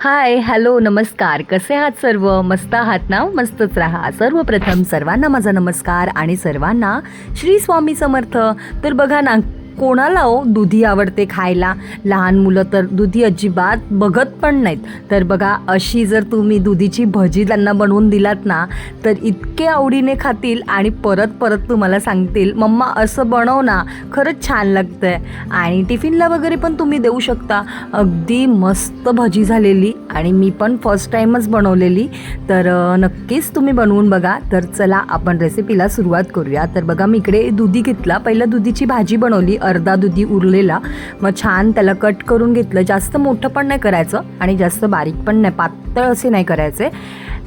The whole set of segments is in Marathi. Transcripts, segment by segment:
हाय हॅलो नमस्कार. कसे आहात सर्व? मस्त आहात ना? मस्तच राहा. सर्वप्रथम सर्वांना माझा नमस्कार आणि सर्वांना श्री स्वामी समर्थ. तर बघा ना कोणाला हो दुधी आवडते खायला? लहान मुलं तर दुधी अजिबात बघत पण नाहीत. तर बघा अशी जर तुम्ही दुधीची भजी त्यांना बनवून दिलात ना तर इतके आवडीने खातील आणि परत परत तुम्हाला सांगतील मम्मा असं बनव ना खरंच छान लागतं आहे आणि टिफिनला वगैरे पण तुम्ही देऊ शकता. अगदी मस्त भजी झालेली आणि मी पण फर्स्ट टाईमच बनवलेली. तर नक्कीच तुम्ही बनवून बघा. तर चला आपण रेसिपीला सुरुवात करूया. तर बघा मी इकडे दुधी घेतला. पहिलं दुधीची भाजी बनवली. अर्धा दुधी उरलेला मग छान त्याला कट करून घेतलं. जास्त मोठं पण नाही करायचं आणि जास्त बारीक पण नाही पातळ असे नाही करायचे.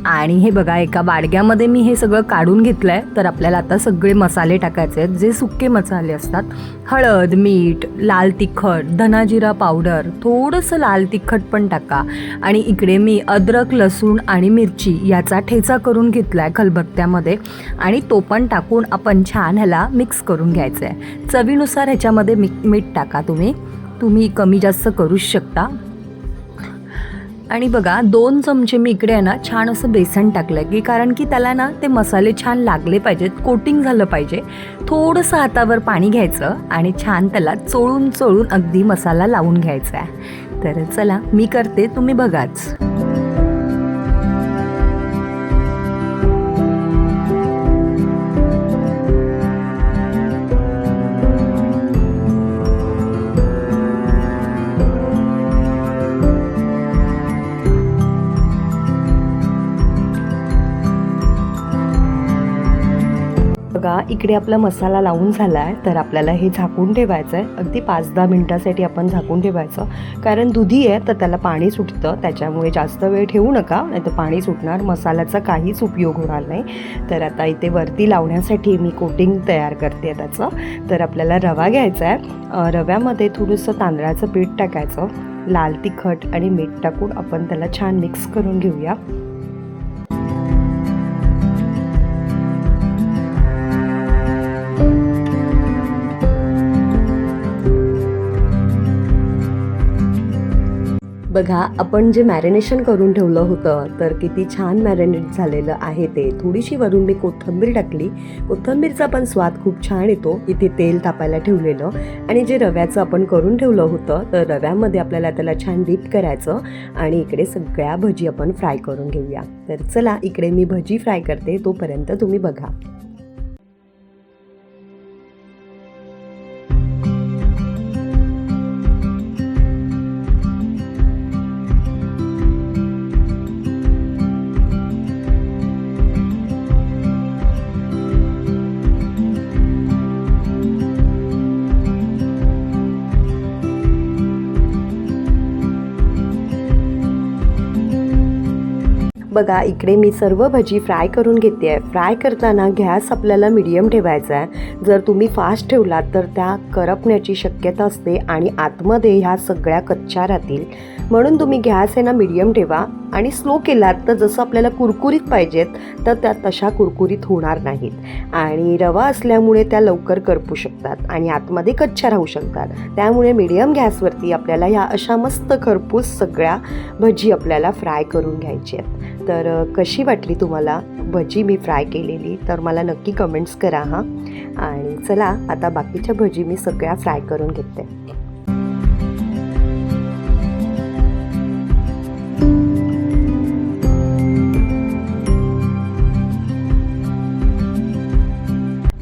आणि हे बघा एका बाडग्यामध्ये मी हे सगळं काढून घेतलं आहे तर आपल्याला आता सगळे मसाले टाकायचे आहेत. जे सुके मसाले असतात हळद मीठ लाल तिखट धनाजिरा पावडर थोडंसं लाल तिखट पण टाका. आणि इकडे मी अद्रक लसूण आणि मिरची याचा ठेचा करून घेतला आहे खलबत्त्यामध्ये. आणि तो पण टाकून आपण छान ह्याला मिक्स करून घ्यायचं आहे चवीनुसार ह्याच्यामध्ये मी मीठ टाका तुम्ही. तुम्ही कमी जास्त करूच शकता. आणि बघा दोन चमचे मी इकडे आहे ना छान असं बेसन टाकलं आहे की कारण की त्याला ना ते मसाले छान लागले पाहिजेत कोटिंग झालं पाहिजे. थोडंसं हातावर पाणी घ्यायचं आणि छान त्याला चोळून चोळून अगदी मसाला लावून घ्यायचा आहे. तर चला मी करते तुम्ही बघाच. बघा इकडे आपला मसाला लावून झाला आहे तर आपल्याला हे झाकून ठेवायचं आहे अगदी पाच दहा मिनटासाठी आपण झाकून ठेवायचं. कारण दुधी आहे तर त्याला पाणी सुटतं. त्याच्यामुळे जास्त वेळ ठेवू नका नाही तर पाणी सुटणार. मसाल्याचा काहीच उपयोग होणार नाही. तर आता इथे वरती लावण्यासाठी मी कोटिंग तयार करते त्याचं. तर आपल्याला रवा घ्यायचा आहे रव्यामध्ये थोडंसं तांदळाचं पीठ टाकायचं. लाल तिखट आणि मीठ टाकून आपण त्याला छान मिक्स करून घेऊया. बघा आपण जे मॅरिनेशन करून ठेवलं होतं तर किती छान मॅरिनेट झालेलं आहे ते. थोडीशी वरून मी कोथिंबीर टाकली. कोथिंबीरचा पण स्वाद खूप छान येतो. इथे तेल तापायला ठेवलेलं. आणि जे रव्याचं आपण करून ठेवलं होतं तर रव्यामध्ये आपल्याला त्याला छान डीप करायचं. आणि इकडे सगळ्या भजी आपण फ्राय करून घेऊया. तर चला इकडे मी भजी फ्राय करते. तोपर्यंत तुम्ही बघा. बघा इकडे मी सर्व भजी फ्राय करून घेते आहे. फ्राय करताना गॅस आपल्याला मिडियम ठेवायचा आहे. जर तुम्ही फास्ट ठेवलात तर त्या करपण्याची शक्यता असते आणि आतमध्ये ह्या सगळ्या कच्च्या राहतील. म्हणून तुम्ही गॅस आहे ना मिडियम ठेवा आणि स्लो केलात तर जसं आपल्याला कुरकुरीत पाहिजेत तर त्या तशा कुरकुरीत होणार नाहीत. आणि रवा असल्यामुळे त्या लवकर करपू शकतात आणि आतमध्ये कच्च्या राहू शकतात. त्यामुळे मिडियम गॅसवरती आपल्याला ह्या अशा मस्त खरपूस सगळ्या भजी आपल्याला फ्राय करून घ्यायची आहेत. तर कशी वाटली तुम्हाला भजी मी फ्राय केलेली? तर मला नक्की कमेंट्स करा हां. आणि चला आता बाकीच्या भजी मी सगळ्या फ्राय करून घेते.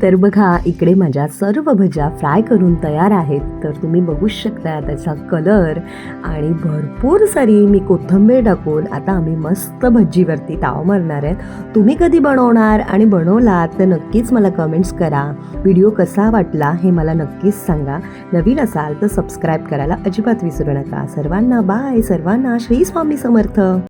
तर बघा इकडे माझ्या सर्व भज्या फ्राय करून तयार आहेत. तर तुम्ही बघूच शकता त्याचा कलर आणि भरपूर सारी मी कोथिंबीर टाकून आता आम्ही मस्त भज्जीवरती ताव मारणार आहेत. तुम्ही कधी बनवणार आणि बनवलात तर नक्कीच मला कमेंट्स करा. व्हिडिओ कसा वाटला हे मला नक्कीच सांगा. नवीन असाल तर सबस्क्राईब करायला अजिबात विसरू नका. सर्वांना बाय सर्वांना श्री स्वामी समर्थ.